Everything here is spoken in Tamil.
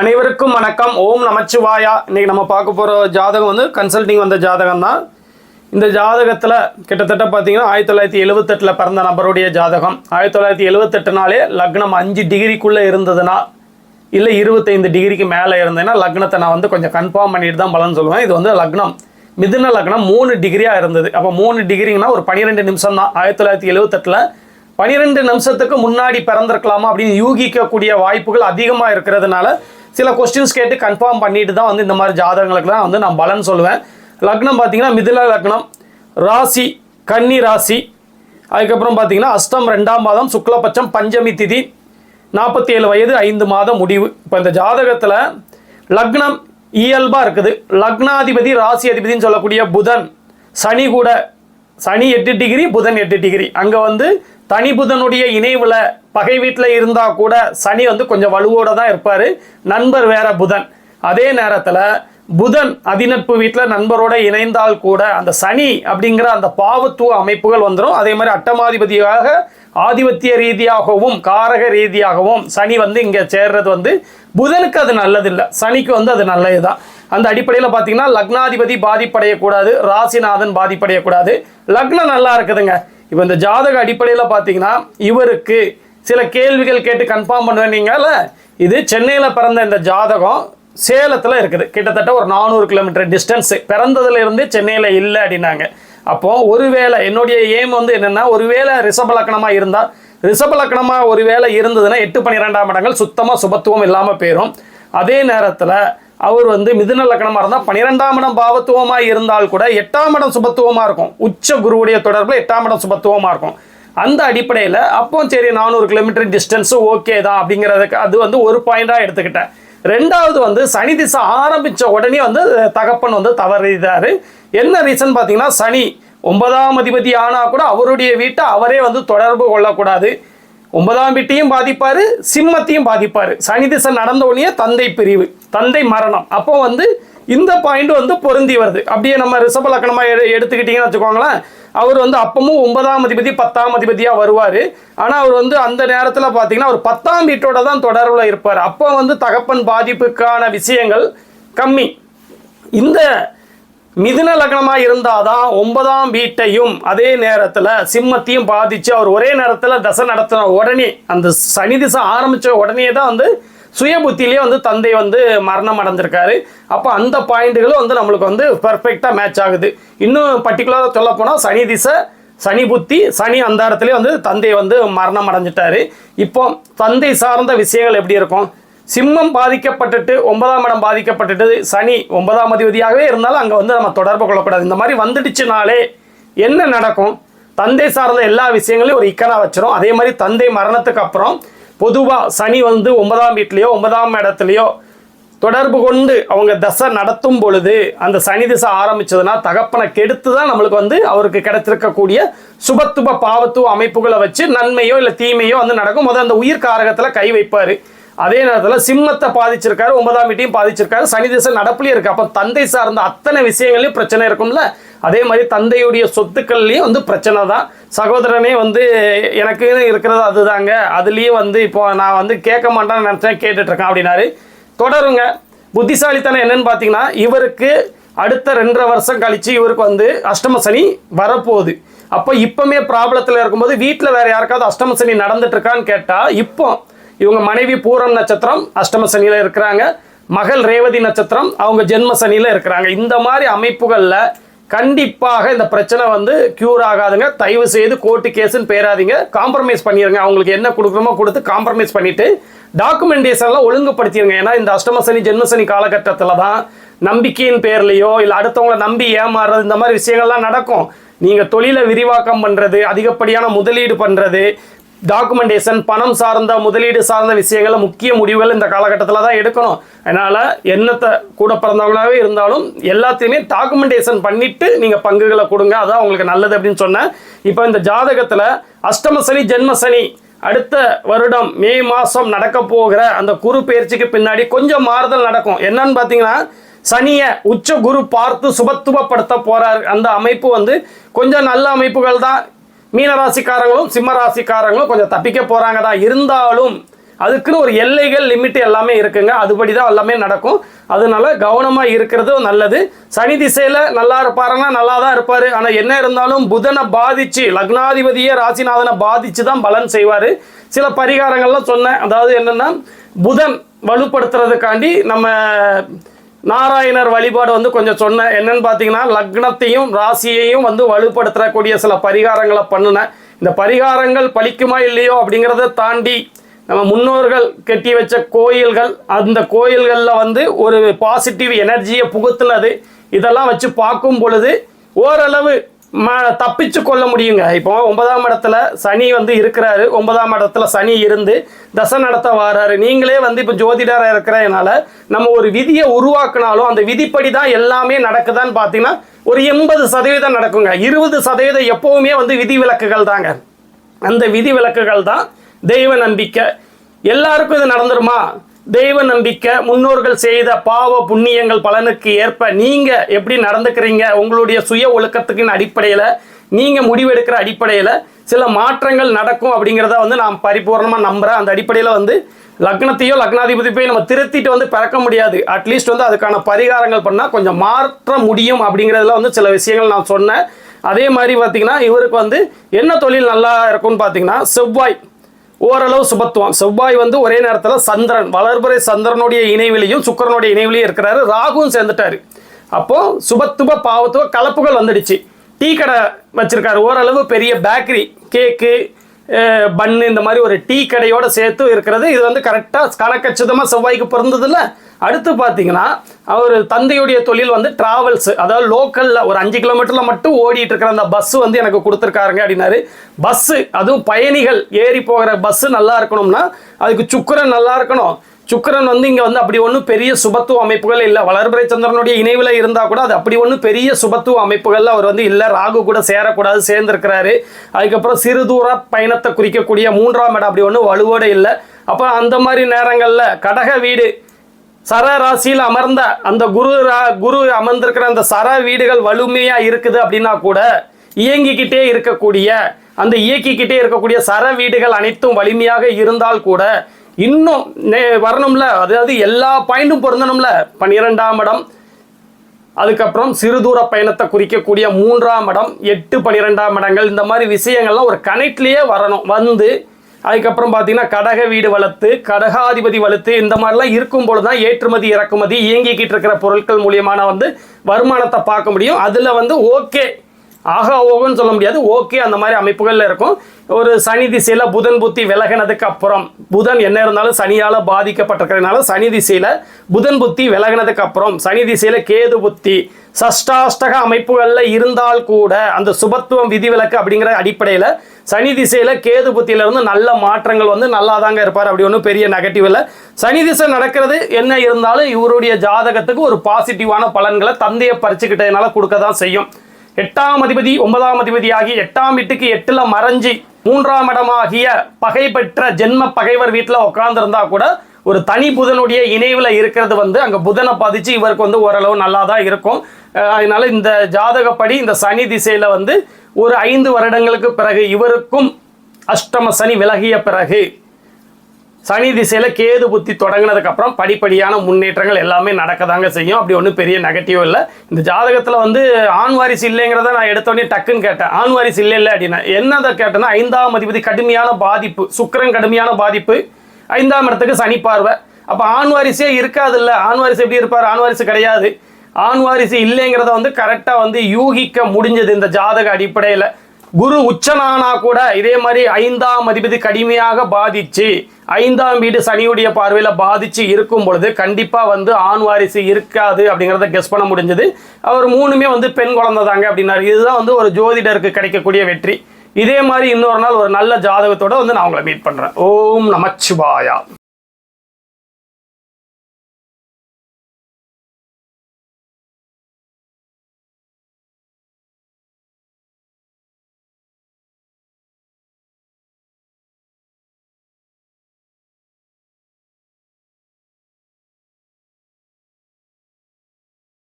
அனைவருக்கும் வணக்கம். ஓம் நமச்சிவாயா. இன்னைக்கு நம்ம பார்க்க போகிற ஜாதகம் வந்து கன்சல்டிங் வந்த ஜாதகம் தான் இந்த ஜாதகத்தில் கிட்டத்தட்ட பார்த்தீங்கன்னா ஆயிரத்தி தொள்ளாயிரத்தி எழுவத்தெட்டில் பிறந்த நபருடைய ஜாதகம். ஆயிரத்தி தொள்ளாயிரத்தி எழுவத்தெட்டுனாலே லக்னம் அஞ்சு டிகிரிக்குள்ளே இருந்ததுன்னா இல்லை இருபத்தைந்து டிகிரிக்கு மேலே இருந்ததுன்னா லக்னத்தை நான் வந்து கொஞ்சம் கன்ஃபார்ம் பண்ணிட்டு தான் பலன் சொல்லுவேன். இது வந்து லக்னம் மிதுன லக்னம் மூணு டிகிரியாக இருந்தது. அப்போ மூணு டிகிரிங்கன்னா ஒரு பன்னிரெண்டு நிமிஷம் தான் ஆயிரத்தி தொள்ளாயிரத்தி எழுவத்தெட்டில் பனிரெண்டு நிமிஷத்துக்கு முன்னாடி பிறந்திருக்கலாமா அப்படின்னு யூகிக்கக்கூடிய வாய்ப்புகள் அதிகமாக இருக்கிறதுனால சில கொஸ்டின்ஸ் கேட்டு கன்ஃபார்ம் பண்ணிட்டு தான் வந்து இந்த மாதிரி ஜாதகங்களுக்கு தான் வந்து நான் பலன் சொல்லுவேன். லக்னம் பார்த்தீங்கன்னா மிதுன லக்னம் ராசி கன்னி ராசி அதுக்கப்புறம் பார்த்தீங்கன்னா அஷ்டம் ரெண்டாம் மாதம் சுக்லபட்சம் பஞ்சமி திதி நாற்பத்தி ஏழு வயது ஐந்து மாதம் முடிவு. இப்போ இந்த ஜாதகத்தில் லக்னம் இயல்பாக இருக்குது. லக்னாதிபதி ராசி அதிபதினு சொல்லக்கூடிய புதன் சனி கூட சனி எட்டு டிகிரி புதன் எட்டு டிகிரி. அங்கே வந்து தனி புதனுடைய இணைவில் பகை வீட்டில் இருந்தால் கூட சனி வந்து கொஞ்சம் வலுவோட தான் இருப்பார். நண்பர் வேற புதன். அதே நேரத்தில் புதன் அதிநட்பு வீட்டில் நண்பரோட இணைந்தால் கூட அந்த சனி அப்படிங்கிற அந்த பாவத்துவ அமைப்புகள் வந்துடும் அதே மாதிரி அட்டமாதிபதியாக ஆதிபத்திய ரீதியாகவும் காரக ரீதியாகவும் சனி வந்து இங்கே சேர்றது வந்து புதனுக்கு அது நல்லதில்லை. சனிக்கு வந்து அது நல்லது தான் அந்த அடிப்படையில் பார்த்தீங்கன்னா லக்னாதிபதி பாதிப்படையக்கூடாது ராசிநாதன் பாதிப்படையக்கூடாது. லக்னம் நல்லா இருக்குதுங்க. இப்போ இந்த ஜாதக அடிப்படையில் பார்த்தீங்கன்னா இவருக்கு சில கேள்விகள் கேட்டு கன்ஃபார்ம் பண்ணுவேன்னீங்கல்ல இது சென்னையில் பிறந்த இந்த ஜாதகம் சேலத்தில் இருக்குது. கிட்டத்தட்ட ஒரு நானூறு கிலோமீட்டர் டிஸ்டன்ஸு பிறந்ததுலேருந்து சென்னையில் இல்லை அப்படின்னாங்க. அப்போ ஒருவேளை என்னுடைய எய்ம் வந்து என்னென்னா ஒருவேளை ரிஷப லக்கணமாக இருந்தால் ரிஷப லக்கணமாக ஒருவேளை இருந்ததுன்னா எட்டு பன்னிரெண்டாம் இடங்கள் சுத்தமாக சுபத்துவம் இல்லாமல் போயிடும் அதே நேரத்தில் அவர் வந்து மிதுன லக்கணமாக இருந்தால் பன்னிரெண்டாம் இடம் பாவத்துவமாக இருந்தால் கூட எட்டாம் இடம் சுபத்துவமாக இருக்கும். உச்ச குருவுடைய தொடர்பில் எட்டாம் இடம் சுபத்துவமாக இருக்கும். அந்த அடிப்படையில் அப்போ சரி நானூறு கிலோமீட்டர் டிஸ்டன்ஸும் ஓகே தான் அப்படிங்கிறதுக்கு அது வந்து ஒரு பாயிண்டாக எடுத்துக்கிட்டேன். ரெண்டாவது வந்து சனி திசை ஆரம்பித்த உடனே வந்து தகப்பன் வந்து தவறிதார் என்ன ரீசன் பார்த்தீங்கன்னா சனி ஒன்பதாம் அதிபதி ஆனால் கூட அவருடைய வீட்டை அவரே வந்து தொடர்பு கொள்ளக்கூடாது. ஒன்பதாம் வீட்டையும் பாதிப்பார் சிம்மத்தையும் பாதிப்பார். சனி திசை நடந்த உடனே தந்தை பிரிவு தந்தை மரணம். அப்போ வந்து இந்த பாயிண்ட் வந்து பொருந்தி வருது. அப்படியே நம்ம ரிஷப லக்கணமாக எடு எடுத்துக்கிட்டிங்கன்னு வச்சுக்கோங்களேன் அவர் வந்து அப்பவும் ஒன்பதாம் அதிபதி பத்தாம் அதிபதியாக வருவார். ஆனால் அவர் வந்து அந்த நேரத்தில் பார்த்தீங்கன்னா அவர் பத்தாம் வீட்டோட தான் தொடர்பில் இருப்பார். அப்போ வந்து தகப்பன் பாதிப்புக்கான விஷயங்கள் கம்மி. இந்த மிதுன லக்னமாக இருந்தால் தான் ஒன்பதாம் வீட்டையும் அதே நேரத்தில் சிம்மத்தையும் பாதித்து அவர் ஒரே நேரத்தில் தசை நடத்தின உடனே அந்த சனி திசை ஆரம்பித்த உடனே தான் வந்து சுய புத்திலேயே வந்து தந்தை வந்து மரணம் அடைஞ்சிருக்காரு அப்போ அந்த பாயிண்ட்டுகளும் வந்து நம்மளுக்கு வந்து பர்ஃபெக்டாக மேட்ச் ஆகுது. இன்னும் பர்டிகுலராக சொல்ல போனால் சனி திசை சனி புத்தி சனி அந்தாரத்துலேயே வந்து தந்தை வந்து மரணம் அடைஞ்சிட்டாரு. இப்போ தந்தை சார்ந்த விஷயங்கள் எப்படி இருக்கும்? சிம்மம் பாதிக்கப்பட்டுட்டு ஒன்பதாம் இடம் பாதிக்கப்பட்டுட்டு சனி ஒன்பதாம் அதிபதியாகவே இருந்தாலும் அங்கே வந்து நம்ம தொடர்பு கொள்ளக்கூடாது. இந்த மாதிரி வந்துடுச்சுனாலே என்ன நடக்கும்? தந்தை சார்ந்த எல்லா விஷயங்களையும் ஒரு இக்கனா வச்சிரும். அதே மாதிரி தந்தை மரணத்துக்கு அப்புறம் பொதுவாக சனி வந்து ஒன்பதாம் வீட்லேயோ ஒன்பதாம் இடத்துலையோ தொடர்பு கொண்டு அவங்க தசை நடத்தும் பொழுது அந்த சனி திசை ஆரம்பிச்சதுன்னா தகப்பனை கெடுத்து தான் நம்மளுக்கு வந்து அவருக்கு கிடைச்சிருக்கக்கூடிய சுபத்துப பாவத்துவ அமைப்புகளை வச்சு நன்மையோ இல்லை தீமையோ வந்து நடக்கும். முதல் அந்த உயிர் காரகத்தில் கை வைப்பார். அதே நேரத்தில் சிம்மத்தை பாதிச்சிருக்காரு ஒன்பதாம் வீட்டையும் பாதிச்சிருக்காரு. சனி திசை நடப்புலேயே இருக்கு. அப்போ தந்தை சார்ந்த அத்தனை விஷயங்களையும் பிரச்சனை இருக்கும்ல? அதே மாதிரி தந்தையுடைய சொத்துக்கள்லையும் வந்து பிரச்சனை தான் சகோதரனே வந்து எனக்கு இருக்கிறது அதுதாங்க. அதுலேயும் வந்து இப்போ நான் வந்து கேட்க மாட்டேன்னு நினச்சேன் கேட்டுட்ருக்கேன் அப்படின்னாரு. தொடருங்க. புத்திசாலித்தனம் என்னன்னு பார்த்தீங்கன்னா இவருக்கு அடுத்த ரெண்டரை வருஷம் கழித்து இவருக்கு வந்து அஷ்டம சனி வரப்போகுது. அப்போ இப்போமே ப்ராப்ளத்தில் இருக்கும்போது வீட்டில் வேறு யாருக்காவது அஷ்டம சனி நடந்துட்டு இருக்கான்னு கேட்டால் இப்போ இவங்க மனைவி பூரம் நட்சத்திரம் அஷ்டம சனியில் இருக்கிறாங்க. மகள் ரேவதி நட்சத்திரம் அவங்க ஜென்ம சனியில் இருக்கிறாங்க. இந்த மாதிரி அமைப்புகளில் கண்டிப்பாக இந்த பிரச்சனை வந்து க்யூர் ஆகாதுங்க. தயவு செய்து கோர்ட்டு கேஸுன்னு பேராதிங்க. காம்ப்ரமைஸ் பண்ணிடுங்க அவங்களுக்கு என்ன கொடுக்குறோமோ கொடுத்து காம்ப்ரமைஸ் பண்ணிவிட்டு டாக்குமெண்டேஷன்லாம் ஒழுங்குபடுத்திடுங்க ஏன்னா இந்த அஷ்டமசனி ஜென்மசனி காலகட்டத்தில் தான் நம்பிக்கையின் பேர்லையோ இல்லை அடுத்தவங்கள நம்பி ஏமாறுறது இந்த மாதிரி விஷயங்கள்லாம் நடக்கும். நீங்கள் தொழிலை விரிவாக்கம் பண்ணுறது அதிகப்படியான முதலீடு பண்ணுறது டாக்குமெண்டேஷன் பணம் சார்ந்த முதலீடு சார்ந்த விஷயங்கள முக்கிய முடிவுகள் இந்த காலகட்டத்தில் தான் எடுக்கணும். அதனால் என்னத்தை கூட பிறந்தவங்களாகவே இருந்தாலும் எல்லாத்தையுமே டாக்குமெண்டேஷன் பண்ணிவிட்டு நீங்கள் பங்குகளை கொடுங்க அதான் உங்களுக்கு நல்லது அப்படின்னு சொன்னேன். இப்போ இந்த ஜாதகத்தில் அஷ்டம சனி ஜென்ம சனி அடுத்த வருடம் மே மாதம் நடக்க போகிற அந்த குரு பயிற்சிக்கு பின்னாடி கொஞ்சம் மாறுதல் நடக்கும். என்னன்னு பார்த்தீங்கன்னா சனியை உச்ச குரு பார்த்து சுபத்துவப்படுத்த போகிறார் அந்த அமைப்பு வந்து கொஞ்சம் நல்ல அமைப்புகள் தான் மீன ராசிக்காரங்களும் சிம்ம ராசிக்காரங்களும் கொஞ்சம் தப்பிக்க போகிறாங்க தான் இருந்தாலும் அதுக்குன்னு ஒரு எல்லைகள் லிமிட் எல்லாமே இருக்குங்க. அதுபடி தான் எல்லாமே நடக்கும். அதனால கவனமாக இருக்கிறது நல்லது. சனி திசையில் நல்லா இருப்பாருன்னா நல்லா தான் இருப்பார். ஆனால் என்ன இருந்தாலும் புதனை பாதிச்சு லக்னாதிபதியே ராசிநாதனை பாதிச்சு தான் பலன் செய்வார். சில பரிகாரங்கள்லாம் சொன்னேன். அதாவது என்னென்னா புதன் வலுப்படுத்துறதுக்காண்டி நம்ம நாராயணர் வழிபாடு வந்து கொஞ்சம் சொன்னேன். என்னன்னு பார்த்தீங்கன்னா லக்னத்தையும் ராசியையும் வந்து வலுப்படுத்தக்கூடிய சில பரிகாரங்களை பண்ணினேன். இந்த பரிகாரங்கள் பலிக்குமா இல்லையோ அப்படிங்கிறத தாண்டி நம்ம முன்னோர்கள் கட்டி வச்ச கோயில்கள் அந்த கோயில்களில் வந்து ஒரு பாசிட்டிவ் எனர்ஜியை புகுத்துனது. இதெல்லாம் வச்சு பார்க்கும் பொழுது ஓரளவு தப்பிச்சு கொள்ள முடியுங்க. இப்போ ஒன்பதாம் இடத்துல சனி வந்து இருக்கிறாரு. ஒன்பதாம் இடத்துல சனி இருந்து தசை நடத்த வராரு. நீங்களே வந்து இப்போ ஜோதிடராக இருக்கிறதுனால நம்ம ஒரு விதியை உருவாக்குனாலும் அந்த விதிப்படி தான் எல்லாமே நடக்குதான்னு பார்த்தீங்கன்னா ஒரு எண்பது சதவீதம் நடக்குங்க. இருபது சதவீதம் எப்போவுமே வந்து விதி விலக்குகள் தாங்க. அந்த விதி விலக்குகள் தான் தெய்வ நம்பிக்கை. எல்லாருக்கும் இது நடந்துருமா? தெய்வ நம்பிக்கை முன்னோர்கள் செய்த பாவ புண்ணியங்கள் பலனுக்கு ஏற்ப நீங்கள் எப்படி நடந்துக்கிறீங்க? உங்களுடைய சுய ஒழுக்கத்துக்கின் அடிப்படையில் நீங்கள் முடிவெடுக்கிற அடிப்படையில் சில மாற்றங்கள் நடக்கும் அப்படிங்கிறத வந்து நான் பரிபூர்ணமாக நம்புகிறேன் அந்த அடிப்படையில் வந்து லக்னத்தையோ லக்னாதிபதி நம்ம திருத்திட்டு வந்து பிறக்க முடியாது. அட்லீஸ்ட் வந்து அதுக்கான பரிகாரங்கள் பண்ணால் கொஞ்சம் மாற்ற முடியும் அப்படிங்கிறதுல வந்து சில விஷயங்கள் நான் சொன்னேன். அதே மாதிரி பார்த்திங்கன்னா இவருக்கு வந்து என்ன தொழில் நல்லா இருக்கும்னு பார்த்தீங்கன்னா செவ்வாய். ஓரளவு சுபத்துவம். செவ்வாய் வந்து ஒரே நேரத்தில் சந்திரன் வளர்புரை சந்திரனுடைய இணைவிலையும் சுக்கரனுடைய இணைவிலையும் இருக்கிறாரு. ராகுவும் சேர்ந்துட்டாரு. அப்போது சுபத்துவ பாவத்துவ கலப்புகள் வந்துடுச்சு. டீ கடை வச்சுருக்காரு. ஓரளவு பெரிய பேக்கரி கேக்கு பன்னு இந்த மாதிரி ஒரு டீ கடையோடு சேர்த்து இருக்கிறது. இது வந்து கரெக்டாக கணக்கச்சிதமாக செவ்வாய்க்கு பிறந்ததில்லை அடுத்து பார்த்தீங்கன்னா அவர் தந்தையுடைய தொழில் வந்து டிராவல்ஸ் அதாவது லோக்கலில் ஒரு அஞ்சு கிலோமீட்டரில் மட்டும் ஓடிட்டு இருக்கிற அந்த பஸ் வந்து எனக்கு கொடுத்துருக்காருங்க அப்படின்னாரு. பஸ்ஸு அதுவும் பயணிகள் ஏறி போகிற பஸ்ஸு நல்லா இருக்கணும்னா அதுக்கு சுக்கரன் நல்லா இருக்கணும். சுக்கரன் வந்து இங்கே வந்து அப்படி ஒன்றும் பெரிய சுபத்துவ அமைப்புகள் இல்லை. வளர்பிறை சந்திரனுடைய இணைவில் இருந்தால் கூட அது அப்படி ஒன்றும் பெரிய சுபத்துவ அமைப்புகள் அவர் வந்து இல்லை. ராகு கூட சேரக்கூடாது சேர்ந்துருக்கிறாரு. அதுக்கப்புறம் சிறு தூர பயணத்தை குறிக்கக்கூடிய மூன்றாம் இடம் அப்படி ஒன்றும் வலுவோடு இல்லை. அப்போ அந்த மாதிரி நேரங்களில் கடக வீடு சர ராசியில் அமர்ந்த அந்த குரு குரு அமர்ந்திருக்கிற அந்த சர வீடுகள் வலிமையாக இருக்குது அப்படின்னா கூட இயங்கிக்கிட்டே இருக்கக்கூடிய அந்த இயக்கிக்கிட்டே இருக்கக்கூடிய சர வீடுகள் அனைத்தும் வலிமையாக இருந்தால் கூட இன்னும் வரணும்ல? அதாவது எல்லா பாயிண்டும் பொருந்தணும்ல? பன்னிரெண்டாம் இடம். அதுக்கப்புறம் சிறு தூர பயணத்தை குறிக்கக்கூடிய மூன்றாம் இடம். எட்டு பன்னிரெண்டாம் இடங்கள். இந்த மாதிரி விஷயங்கள்லாம் ஒரு கனெக்ட்லேயே வரணும். வந்து அதுக்கப்புறம் பார்த்தீங்கன்னா கடக வீடு வளர்த்து கடகாதிபதி வளர்த்து இந்த மாதிரிலாம் இருக்கும் பொழுது தான் ஏற்றுமதி இறக்குமதி இயங்கிக்கிட்டு இருக்கிற பொருட்கள் மூலியமான வந்து வருமானத்தை பார்க்க முடியும். அதில் வந்து ஓகே ஆகா ஓகோன்னு சொல்ல முடியாது. ஓகே அந்த மாதிரி அமைப்புகளில் இருக்கும். ஒரு சனி திசையில் புதன் புத்தி விலகினதுக்கு அப்புறம் புதன் என்ன இருந்தாலும் சனியால் பாதிக்கப்பட்டிருக்கிறதுனால சனி திசையில் புதன் புத்தி விலகினதுக்கு அப்புறம் சனி திசையில் கேது புத்தி சஷ்டாஷ்டக அமைப்புகளில் இருந்தால் கூட அந்த சுபத்துவம் விதிவிலக்கு அப்படிங்கிற அடிப்படையில் சனி திசையில் கேது புத்தியிலிருந்து நல்ல மாற்றங்கள் வந்து நல்லா தாங்க இருப்பார் அப்படி ஒன்றும் பெரிய நெகட்டிவ் இல்லை. சனி திசை நடக்கிறது என்ன இருந்தாலும் இவருடைய ஜாதகத்துக்கு ஒரு பாசிட்டிவான பலன்களை தந்தையை பறிச்சுக்கிட்டதுனால கொடுக்க தான் செய்யும். எட்டாம் அதிபதி ஒன்பதாம் அதிபதி ஆகி எட்டாம் வீட்டுக்கு எட்டில் மறைஞ்சி மூன்றாம் இடமாகிய பகை பெற்ற ஜென்ம பகைவர் வீட்டில் உட்காந்துருந்தா கூட ஒரு தனி புதனுடைய இணைவில் இருக்கிறது வந்து அங்கே புதனை பதிச்சு இவருக்கு வந்து ஓரளவு நல்லா தான் இருக்கும் அதனால இந்த ஜாதகப்படி இந்த சனி திசையில் வந்து ஒரு ஐந்து வருடங்களுக்கு பிறகு இவருக்கும் அஷ்டம சனி விலகிய பிறகு சனி திசையில் கேது புத்தி தொடங்கினதுக்கப்புறம் படிப்படியான முன்னேற்றங்கள் எல்லாமே நடக்க செய்யும். அப்படி ஒன்றும் பெரிய நெகட்டிவ் இல்லை. இந்த ஜாதகத்தில் வந்து ஆண் வாரிசு இல்லைங்கிறத நான் எடுத்தோடனே டக்குன்னு கேட்டேன். ஆண் வாரிசு இல்லை இல்லை அப்படின்னா என்னதை கேட்டேன்னா ஐந்தாம் அதிபதி கடுமையான பாதிப்பு சுக்கரன் கடுமையான பாதிப்பு. ஐந்தாம் இடத்துக்கு சனி பார்வை. அப்போ ஆண் வாரிசே இருக்காது இல்லை ஆண் வாரிசு எப்படி இருப்பார்? ஆண் வாரிசு கிடையாது. ஆண் வாரிசு இல்லைங்கிறத வந்து கரெக்டாக வந்து யூகிக்க முடிஞ்சது இந்த ஜாதக அடிப்படையில். குரு உச்சனானா கூட இதே மாதிரி ஐந்தாம் அதிபதி கடுமையாக பாதிச்சு ஐந்தாம் வீடு சனியுடைய பார்வையில் பாதிச்சு இருக்கும் பொழுது கண்டிப்பாக வந்து ஆண் வாரிசு இருக்காது அப்படிங்கிறத கெஸ் பண்ண முடிஞ்சது. அவர் மூணுமே வந்து பெண் குழந்தை தாங்க அப்படின்னாரு. இதுதான் வந்து ஒரு ஜோதிடருக்கு கிடைக்கக்கூடிய வெற்றி. இதே மாதிரி இன்னொரு நாள் ஒரு நல்ல ஜாதகத்தோட வந்து நான் உங்களை மீட் பண்ணுறேன் ஓம் நமச்சிவாயா.